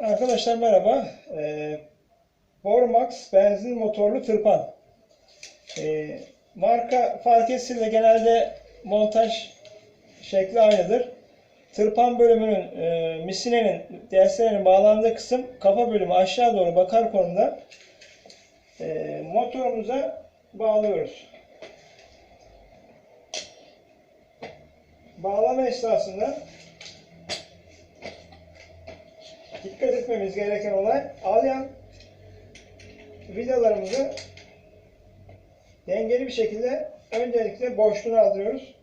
Arkadaşlar merhaba. Ee, Bormax benzin motorlu tırpan. Ee, marka fark etsin de genelde montaj şekli aynıdır. Tırpan bölümünün, e, misinenin, derslerinin bağlandığı kısım kafa bölümü aşağı doğru bakar konumda e, motorumuza bağlıyoruz. Bağlama esnasında dikkat etmemiz gereken olay alyan vidalarımızı dengeli bir şekilde öncelikle boşluğuna aldırıyoruz.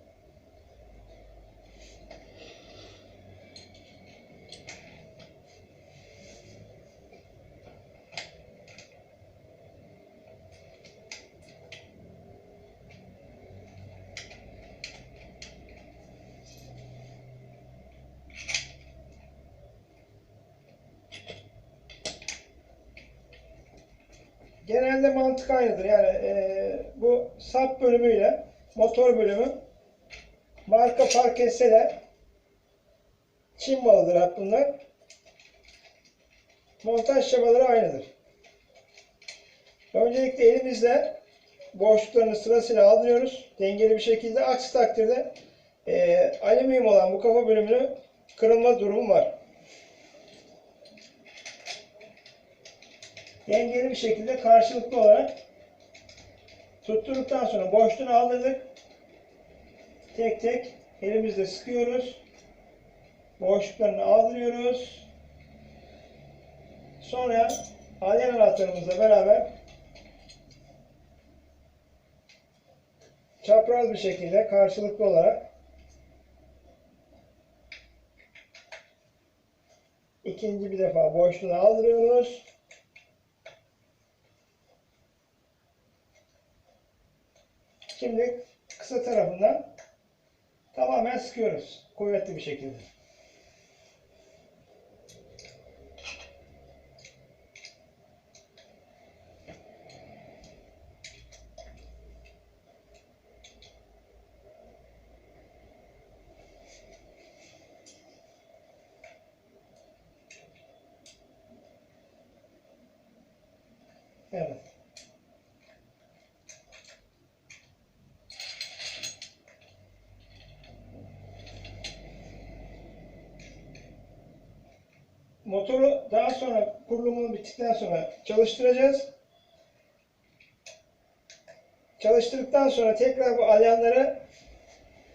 Genelde mantık aynıdır. Yani e, bu sap bölümüyle motor bölümü marka fark etse de Çin malıdır hep. Montaj şemaları aynıdır. Öncelikle elimizle boşluklarını sırasıyla aldırıyoruz. Dengeli bir şekilde. Aksi takdirde e, alüminyum olan bu kafa bölümünü kırılma durumu var. Dengeli bir şekilde karşılıklı olarak tutturduktan sonra boşluğunu aldırdık. Tek tek elimizle sıkıyoruz. Boşluklarını aldırıyoruz. Sonra alyan anahtarımızla beraber çapraz bir şekilde karşılıklı olarak ikinci bir defa boşluğunu aldırıyoruz. Şimdi kısa tarafından tamamen sıkıyoruz. Kuvvetli bir şekilde. Evet. Motoru daha sonra kurulumu bittikten sonra çalıştıracağız. Çalıştırdıktan sonra tekrar bu alyanları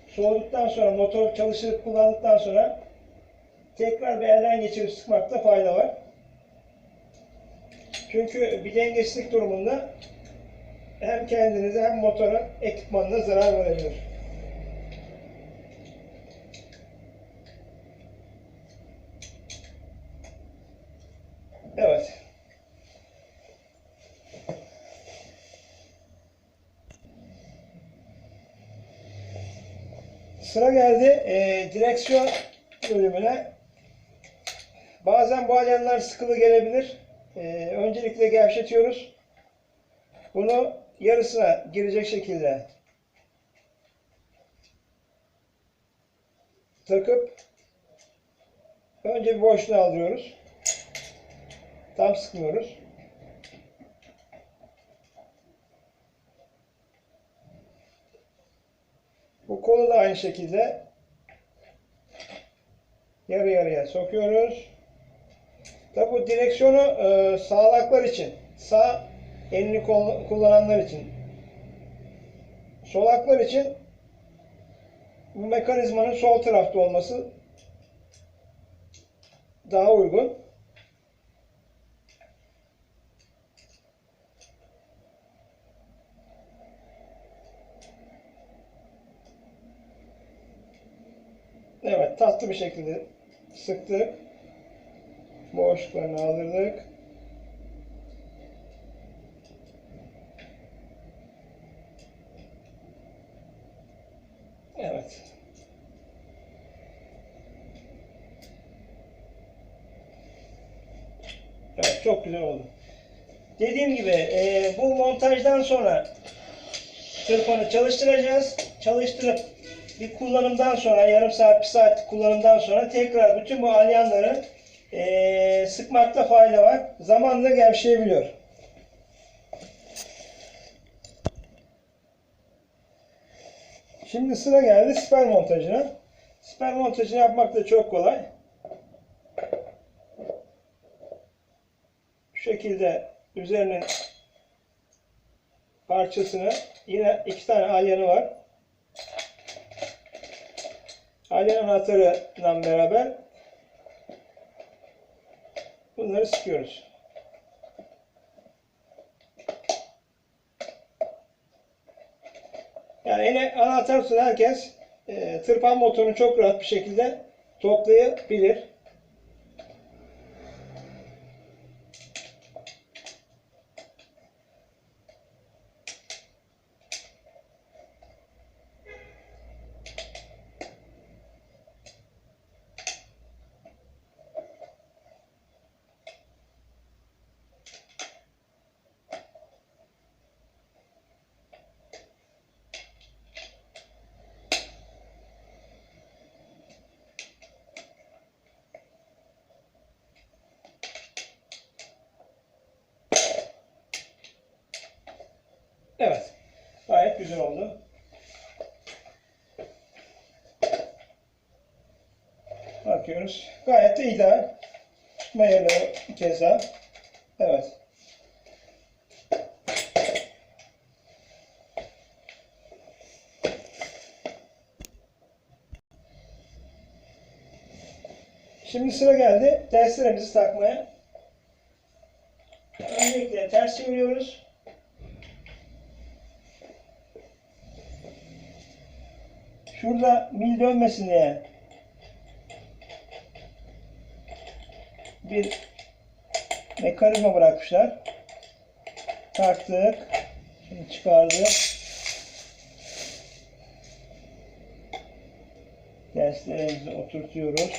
soğuduktan sonra motor çalıştırıp kullandıktan sonra tekrar bir elden geçirip sıkmakta fayda var. Çünkü bir dengesizlik durumunda hem kendinize hem motora ekipmanına zarar verebilir. Evet. Sıra geldi e, direksiyon bölümüne. Bazen bu alyanlar sıkılı gelebilir. E, öncelikle gevşetiyoruz. Bunu yarısına girecek şekilde takıp önce bir boşluğa alıyoruz. Tam sıkmıyoruz. Bu kolu da aynı şekilde yarı yarıya sokuyoruz. Tabi bu direksiyonu e, sağlaklar için, sağ elini kullananlar için, solaklar için bu mekanizmanın sol tarafta olması daha uygun. Evet, tatlı bir şekilde sıktık. Boşluklarını aldırdık. Evet. Evet, çok güzel oldu. Dediğim gibi e, bu montajdan sonra tırpanı çalıştıracağız. Çalıştırıp bir kullanımdan sonra yarım saat bir saat kullanımdan sonra tekrar bütün bu alyanları e, sıkmakta fayda var. Zamanla gevşeyebiliyor. Şimdi sıra geldi siper montajına. Siper montajını yapmak da çok kolay. Şu şekilde üzerinin parçasını yine iki tane alyanı var. Alyan anahtarıyla beraber bunları sıkıyoruz. Yani yine anahtar tutan herkes e, tırpan motorunu çok rahat bir şekilde toplayabilir. Evet. Gayet güzel oldu. Bakıyoruz. Gayet de ideal. Yerleri keza. Evet. Şimdi sıra geldi terslerimizi takmaya. Öncelikle ters çeviriyoruz. Şurada mil dönmesin diye bir mekanizma bırakmışlar. Taktık. Şimdi çıkardık. Derslerimizi oturtuyoruz.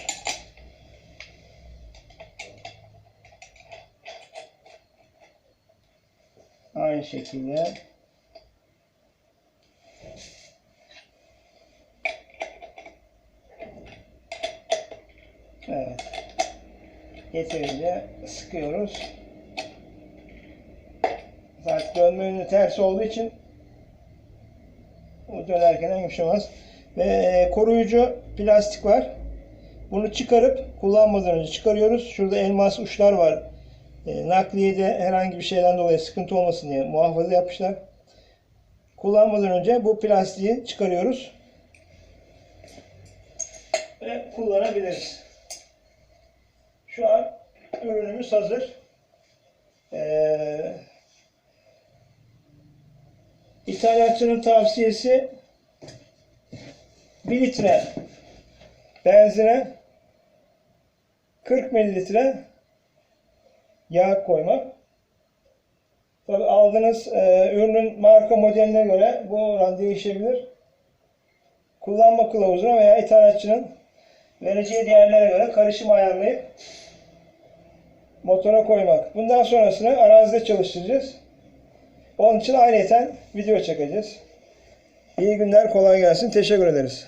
Aynı şekilde Evet. Yeterince sıkıyoruz. Zaten dönme yönü ters olduğu için o dönerken yumuşamaz. Ve e, koruyucu plastik var. Bunu çıkarıp kullanmadan önce çıkarıyoruz. Şurada elmas uçlar var. E, nakliyede herhangi bir şeyden dolayı sıkıntı olmasın diye muhafaza yapmışlar. Kullanmadan önce bu plastiği çıkarıyoruz. Ve kullanabiliriz. Ürünümüz hazır. Ee, ithalatçının tavsiyesi 1 litre benzine 40 mililitre yağ koymak. Tabi aldığınız e, ürünün marka modeline göre bu oran değişebilir. Kullanma kılavuzuna veya ithalatçının vereceği değerlere göre karışım ayarlayıp motora koymak. Bundan sonrasını arazide çalıştıracağız. Onun için ayrıyeten video çekeceğiz. İyi günler, kolay gelsin. Teşekkür ederiz.